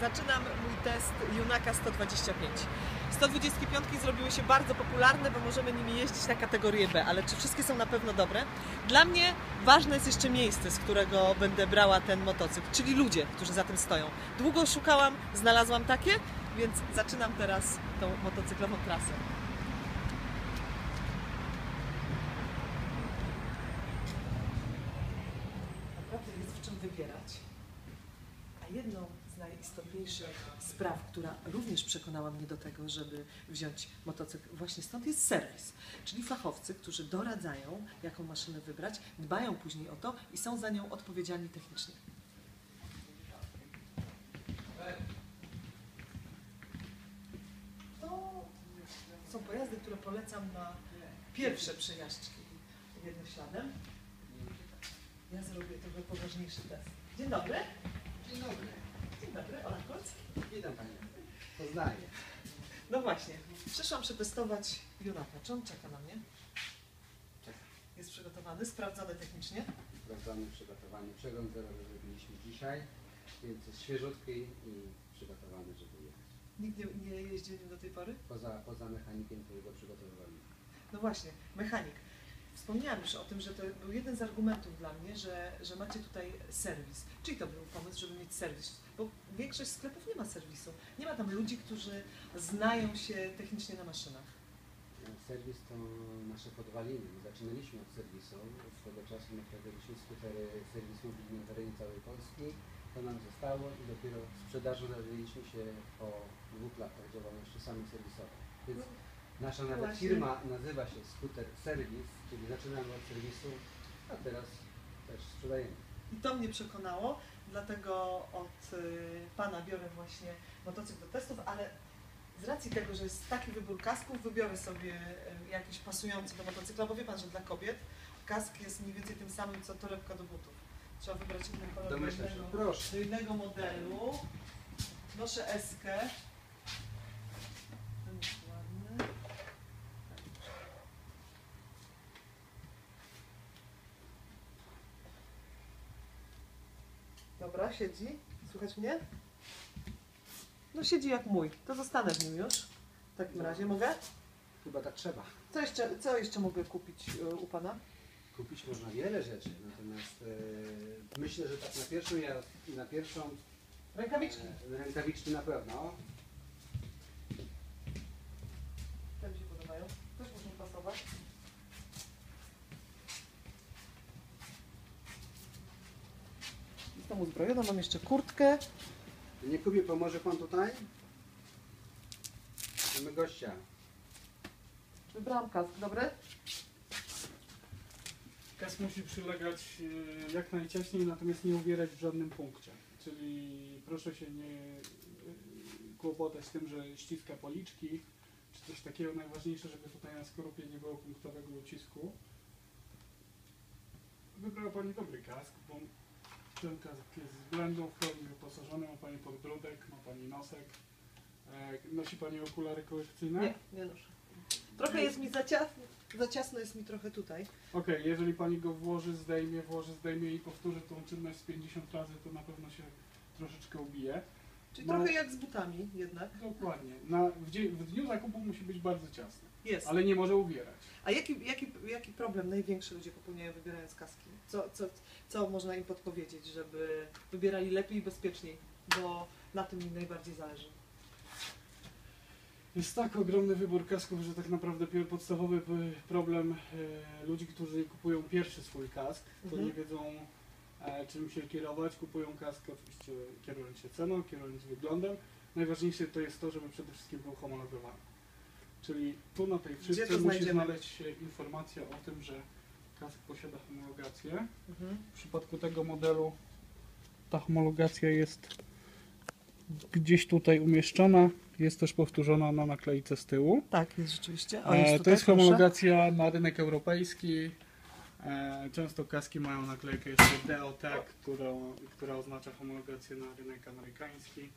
Zaczynam mój test Junaka 125. 125 zrobiły się bardzo popularne, bo możemy nimi jeździć na kategorię B, ale czy wszystkie są na pewno dobre? Dla mnie ważne jest jeszcze miejsce, z którego będę brała ten motocykl, czyli ludzie, którzy za tym stoją. Długo szukałam, znalazłam takie, więc zaczynam teraz tą motocyklową trasę. Naprawdę jest w czym wybierać. A jedną najistotniejszych spraw, która również przekonała mnie do tego, żeby wziąć motocykl właśnie stąd, jest serwis. Czyli fachowcy, którzy doradzają, jaką maszynę wybrać, dbają później o to i są za nią odpowiedzialni technicznie. To są pojazdy, które polecam na pierwsze przejażdżki jednośladem. Ja zrobię trochę poważniejszy test. Dzień dobry. Dzień dobry. Dobry, Ola Kulc. Witam Panią. Poznaję. No właśnie, przyszłam przetestować Junaka. Czy on czeka na mnie? Czeka. Jest przygotowany, sprawdzony technicznie. Sprawdzamy przygotowanie. Przegląd zerowy zrobiliśmy dzisiaj, więc jest świeżutki i przygotowany, żeby jechać. Nikt nie, nie jeździł nim do tej pory? Poza, poza mechanikiem, którego przygotowywali. No właśnie, mechanik. Wspomniałam już o tym, że to był jeden z argumentów dla mnie, że, że macie tutaj serwis. Czyli to był pomysł, żeby mieć serwis, bo większość sklepów nie ma serwisu. Nie ma tam ludzi, którzy znają się technicznie na maszynach. Serwis to nasze podwaliny. My zaczynaliśmy od serwisu. Z tego czasu naprawiliśmy skutery serwis mobilny na terenie całej Polski. To nam zostało i dopiero w sprzedaży dowiedzieliśmy się po dwóch latach działalności samej serwisowej. Więc nasza nawet Właśnie. firma nazywa się Skuter Service, czyli zaczynamy od serwisu, a teraz też sprzedajemy. I to mnie przekonało, dlatego od y, Pana biorę właśnie motocykl do testów, ale z racji tego, że jest taki wybór kasków, wybiorę sobie y, jakiś pasujący do motocykla, bo wie Pan, że dla kobiet kask jest mniej więcej tym samym, co torebka do butów. Trzeba wybrać inny kolor do innego, Proszę. do innego modelu. Noszę eskę. Ten jest ładny. Dobra, siedzi. Słychać mnie? No siedzi jak mój. To zostanę w nim już. W takim razie mogę? Chyba tak trzeba. Co jeszcze, co jeszcze mogę kupić y, u Pana? Kupić można wiele rzeczy, natomiast e, myślę, że tak na pierwszą, ja- na pierwszą Rękawiczki. e, rękawiczki na pewno. Te mi się podobają. Też muszą pasować. Jestem uzbrojona, mam jeszcze kurtkę. Nie Kubie, pomoże Pan tutaj? Mamy gościa. Wybrałam kask, dobry? Kask musi przylegać e, jak najciaśniej, natomiast nie uwierać w żadnym punkcie. Czyli proszę się nie e, kłopotać z tym, że ściska policzki, czy coś takiego. Najważniejsze, żeby tutaj na skorupie nie było punktowego ucisku. Wybrała Pani dobry kask, bo jest z w pełni wyposażony, ma Pani podbródek, ma Pani nosek. E, Nosi Pani okulary korekcyjne? Nie, nie noszę. Trochę jest mi za ciasno, za ciasno jest mi trochę tutaj. Okej, jeżeli pani go włoży, zdejmie, włoży, zdejmie i powtórzy tą czynność z 50 razy, to na pewno się troszeczkę ubije. Czyli No. trochę jak z butami jednak. Dokładnie. Na, w, w dniu zakupu musi być bardzo ciasny, Jest. ale nie może uwierać. A jaki, jaki, jaki problem największy ludzie popełniają wybierając kaski? Co, co, co można im podpowiedzieć, żeby wybierali lepiej i bezpieczniej? Bo na tym mi najbardziej zależy. Jest tak ogromny wybór kasków, że tak naprawdę podstawowy problem e, ludzi, którzy kupują pierwszy swój kask, to Mhm. nie wiedzą czym się kierować, kupują kask oczywiście kierując się ceną, kierując wyglądem. Najważniejsze to jest to, żeby przede wszystkim był homologowany. Czyli tu na tej to musi znaleźć się informacja o tym, że kask posiada homologację. Mhm. W przypadku tego modelu ta homologacja jest gdzieś tutaj umieszczona. Jest też powtórzona na naklejce z tyłu. Tak, jest rzeczywiście. E, to jest homologacja na rynek europejski. E, często kaski mają naklejkę jeszcze DOT, którą, która oznacza homologację na rynek amerykański.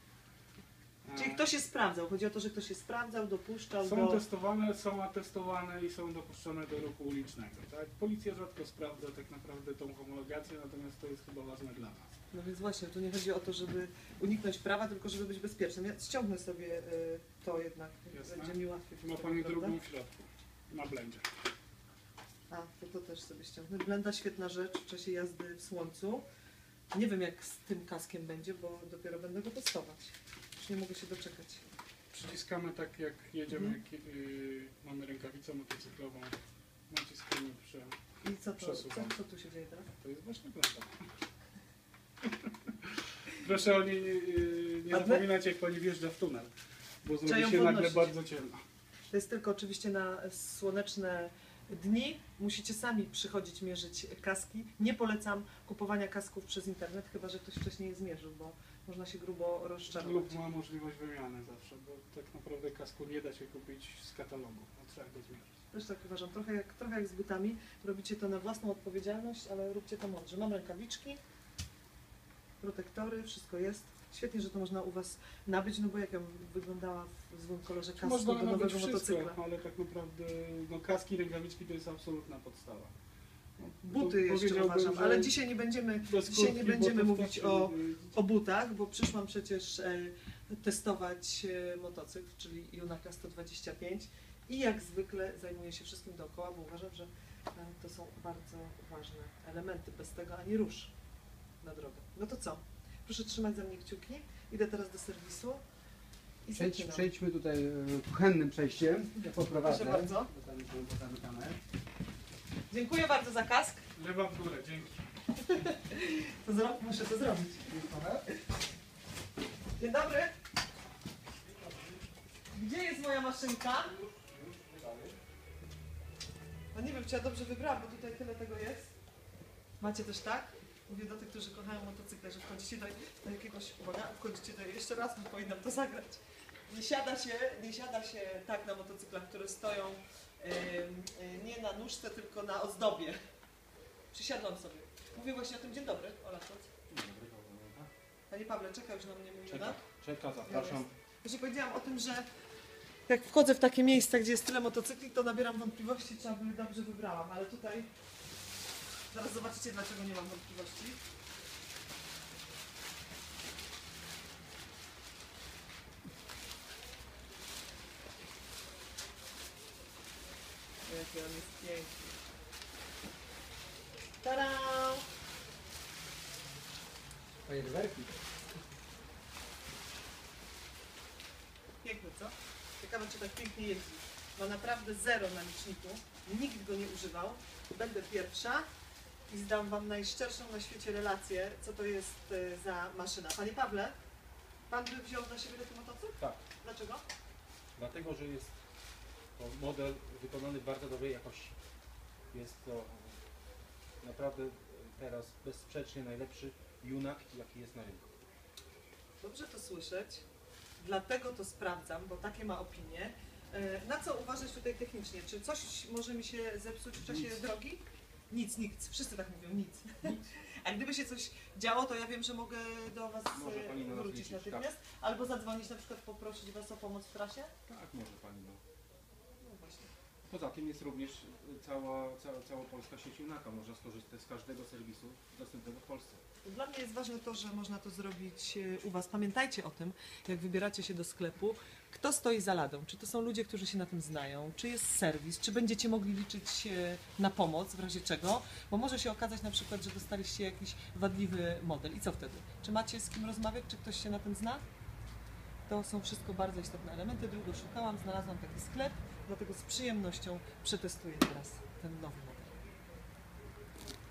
Czyli ktoś się sprawdzał. Chodzi o to, że ktoś się sprawdzał, dopuszczał Są do... testowane, są atestowane i są dopuszczone do ruchu ulicznego. Tak? Policja rzadko sprawdza tak naprawdę tą homologację, natomiast to jest chyba ważne dla nas. No więc właśnie, tu nie chodzi o to, żeby uniknąć prawa, tylko żeby być bezpiecznym. Ja ściągnę sobie y, to jednak, Jasne. będzie mi łatwiej. Ma Pani prawda? drugą w środku, na blendzie. To, też sobie ściągnę. Blenda świetna rzecz w czasie jazdy w słońcu. Nie wiem jak z tym kaskiem będzie, bo dopiero będę go testować. Już nie mogę się doczekać. Przyciskamy tak jak jedziemy, Mhm. yy, mamy rękawicę motocyklową, naciskamy prze... I co, to, co, co tu się dzieje teraz? To jest właśnie blenda. Proszę o nie, nie, yy, nie zapominać jak Pani wjeżdża w tunel, bo zrobi się nagle podnosić. bardzo ciemno. To jest tylko oczywiście na słoneczne dni. Musicie sami przychodzić mierzyć kaski. Nie polecam kupowania kasków przez internet, chyba że ktoś wcześniej je zmierzył, bo można się grubo rozczarować. Lub ma możliwość wymiany zawsze, bo tak naprawdę kasku nie da się kupić z katalogu, no, trzeba go zmierzyć. Też tak uważam, trochę jak, trochę jak z butami. Robicie to na własną odpowiedzialność, ale róbcie to mądrze. Mam rękawiczki, protektory, wszystko jest. Świetnie, że to można u Was nabyć, no bo jak ja wyglądała w złym kolorze kasku Można do nowego wszystko, motocykla. ale tak naprawdę no, kaski, rękawiczki to jest absolutna podstawa. No, Buty to jeszcze uważam, ale dzisiaj nie będziemy bez dzisiaj nie będziemy mówić o- o butach, bo przyszłam przecież e, testować e, motocykl, czyli Junaka 125 i jak zwykle zajmuję się wszystkim dookoła, bo uważam, że e, to są bardzo ważne elementy. Bez tego ani rusz na drogę. No to co? Proszę trzymać za mnie kciuki. Idę teraz do serwisu i Przejdź, zaczynam. przejdźmy tutaj e, kuchennym przejściem. Ja poprowadzę. Proszę bardzo. bo Tam pozamykane. Dziękuję bardzo za kask. Lewa w górę, dzięki. To zro... Muszę to zrobić. Dzień dobry. Gdzie jest moja maszynka? No nie wiem, czy ja dobrze wybrałam, bo tutaj tyle tego jest. Macie też tak? Mówię do tych, którzy kochają motocykle, że wchodzicie do, do jakiegoś, uwaga, wchodzicie do, jeszcze raz, bo powinnam to zagrać. Nie siada się, nie siada się tak na motocyklach, które stoją em, e, nie na nóżce, tylko na ozdobie. Przysiadłam sobie. Mówię właśnie o tym, dzień dobry, Ola Szulc. Panie Pawle, czeka już na mnie mój Czeka, czeka, zapraszam. Właśnie powiedziałam o tym, że jak wchodzę w takie miejsca, gdzie jest tyle motocykli, to nabieram wątpliwości, czy aby dobrze wybrałam, ale tutaj zaraz zobaczycie, dlaczego nie mam wątpliwości. Jaki on jest piękny. Tada! Fajerwerki. Piękny, co? Ciekawe, czy tak pięknie jeździ. Ma naprawdę zero na liczniku. Nikt go nie używał. Będę pierwsza i zdam Wam najszczerszą na świecie relację, co to jest e, za maszyna. Panie Pawle, Pan by wziął na siebie taki motocykl? Tak, Dlaczego? dlatego, że jest to model wykonany w bardzo dobrej jakości. Jest to naprawdę teraz bezsprzecznie najlepszy Junak, jaki jest na rynku. Dobrze to słyszeć. Dlatego to sprawdzam, bo takie ma opinie. E, Na co uważać tutaj technicznie? Czy coś może mi się zepsuć w czasie Nic. drogi? Nic, nic. Wszyscy tak mówią, nic. A gdyby się coś działo, to ja wiem, że mogę do Was e, wrócić liczyć, natychmiast. Albo zadzwonić na przykład, poprosić Was o pomoc w trasie. Tak, może Pani. No. Poza tym jest również cała, cała, cała polska sieć Junaka. Można skorzystać z każdego serwisu dostępnego w Polsce. Dla mnie jest ważne to, że można to zrobić e, u Was. Pamiętajcie o tym, jak wybieracie się do sklepu, kto stoi za ladą. Czy to są ludzie, którzy się na tym znają, czy jest serwis, czy będziecie mogli liczyć na pomoc w razie czego, bo może się okazać na przykład, że dostaliście jakiś wadliwy model. I co wtedy? Czy macie z kim rozmawiać, czy ktoś się na tym zna? To są wszystko bardzo istotne elementy. Długo szukałam, znalazłam taki sklep, dlatego z przyjemnością przetestuję teraz ten nowy model.